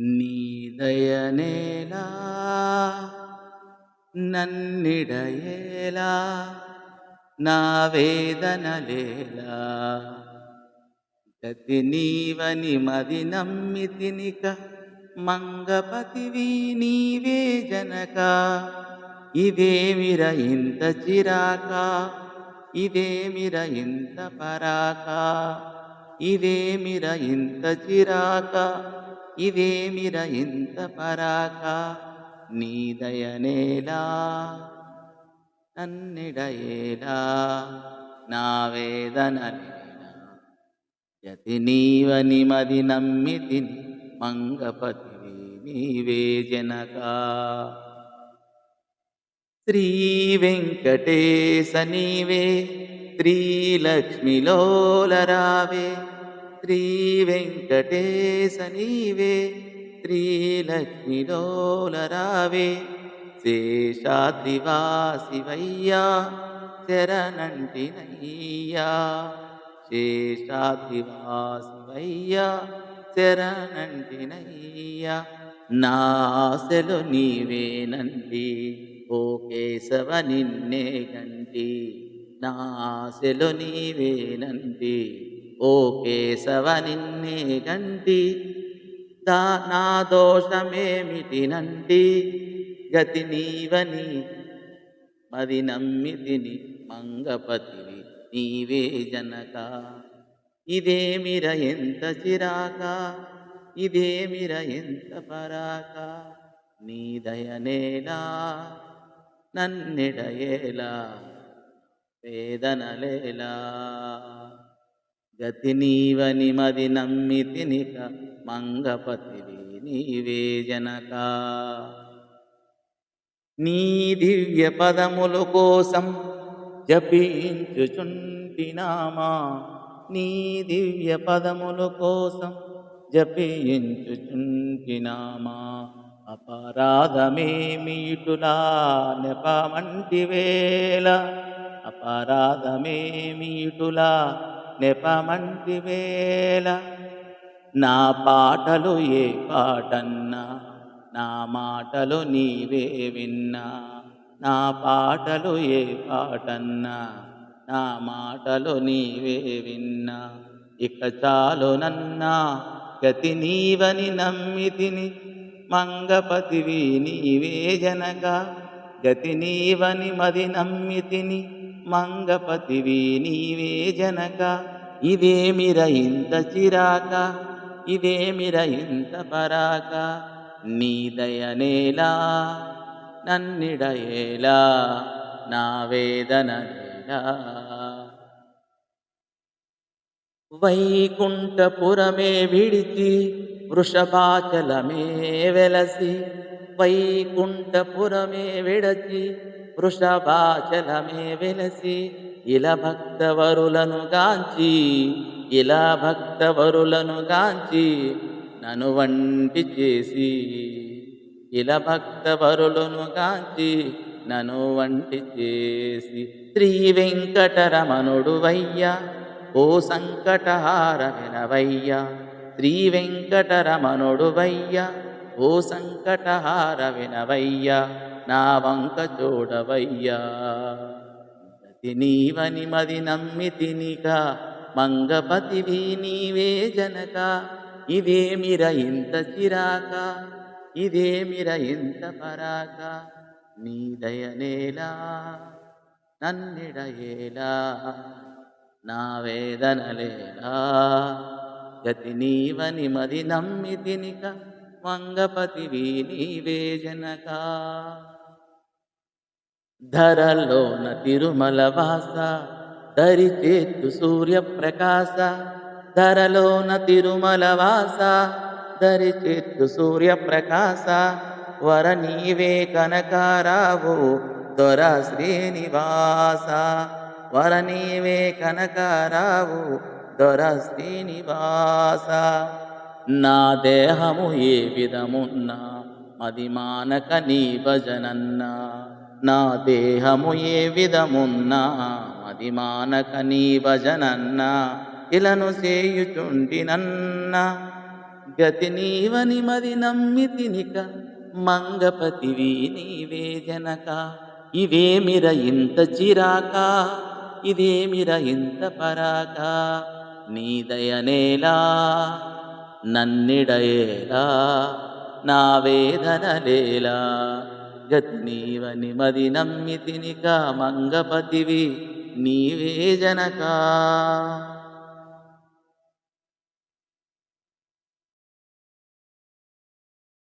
నీదయనేలా నన్నిడయేలా నా వేదనలేలా. గతి నీవని మది నమ్మి తినిక మంగపతివి నీవే జనక. ఇదేమిర ఇంత చిరాక? ఇదేమిర ఇంత పరాక? ఇదేమిర ఇంత చిరాక? ఇవేమిర ఇంత పరాక నీదయనేలా నన్నిడయేలా నా వేదనలేలా యతి నీవని మది నమ్మితిని మంగపతివి నీవే జనక. శ్రీ వెంకటేశ నీవే శ్రీలక్ష్మిలోలరావే శ్రీ వెంకటేశ నీవే శ్రీలక్ష్మిలోలరావే శేషాద్రివాసివయ్యా శరణంటినయ్యా. శేషాద్రివాసివయ్యా శరణంటినయ్యా. నాశలు నీవేనండి ఓ కేశవ నిన్నే గంటి నాశలు నీవేనండి ఓ కేశవ నిన్నే గంటి దా నా దోషమేమిటినండి గతి నీవని మది నమ్మితిని మంగపతివి నీవే జనక. ఇదేమిర ఎంత చిరాక ఇదేమిర ఎంత పరాక నీ దయనేలా నన్నెడయేలా వేదనలేలా గతి నీవని మది నమ్మితినిక మంగపతివి నీవే జనక. నీ దివ్య పదముల కోసం జపించుచుంటినామా? నీ దివ్య పదముల కోసం జపించుచుంటినామా? అపరాధమేమిటులా నెపమంటి వేళ అపరాధమేమిటులా నెపమంటి వేల నా పాటలు ఏ పాటన్నా నా మాటలు నీవే విన్నా. నా పాటలు ఏ పాటన్నా నా మాటలు నీవే విన్నా. ఇక చాలు నన్నా గతి నీవని నమ్మితిని మంగపతివి నీవే జనగా. గతి నీవని మది నమ్మితిని మంగపతివి నీవే జనక. ఇదేమిర ఇంత చిరాక ఇదేమిర ఇంత పరాక. నీదయనేలా నన్నిడయేలా నా వేదనలేలా వైకుంఠపురమే విడిచి వృషభాచలమే వెలసి వైకుంఠపురమే విడచి వృషభాచలమే వెలసి ఇలా భక్తవరులను గాంచి ఇలా భక్తవరులను గాంచి నను వంటి చేసి ఇలా భక్తవరులను గాంచి నను వంటి చేసి. శ్రీ వెంకటరమణుడు వయ్యా ఓ సంకటహార వినవయ్యా శ్రీ వెంకటరమణుడు వయ్యా ఓ సంకటహార వినవయ్యా నా వంక చూడవయ్యా గతి నీవని మది నమ్మితినిక మంగపతివి నీవే జనక. ఇదేమిర ఇంత చిరాక ఇదేమిర ఇంత పరాక. నీ దయనేలా నన్నిడయేలా నా వేదనలేలా గతి నీవని మది నమ్మి తినిక మంగపతివి నీవే జనక. ధరలోన తిరుమల వాస దరిచేత్తు సూర్యప్రకాశ ధరలోన తిరుమల వాస దరిచేత్తు సూర్యప్రకాశ వర నీవే కనకారావు దొర శ్రీనివాస. వర నీవే కనకారావు దొర శ్రీనివాస. నా దేహము ఏ విధమున్నా మది మానక నీ భజనన్నా నా దేహము ఏ విధమున్నా మది మానక నీ భజనన్నా ఇలను చేయుచుండినన్నా గతి నీవని మది నమ్మితినిక మంగపతివి నీవే జనక. ఇవేమిర ఇంత చిరాక ఇదేమిర ఇంత పరాక? నీదయనేలా నన్నిడయేలా నా వేదనలేలా గతి నీవని మది నమ్మితినిక మంగపతివి నీవే జనకా.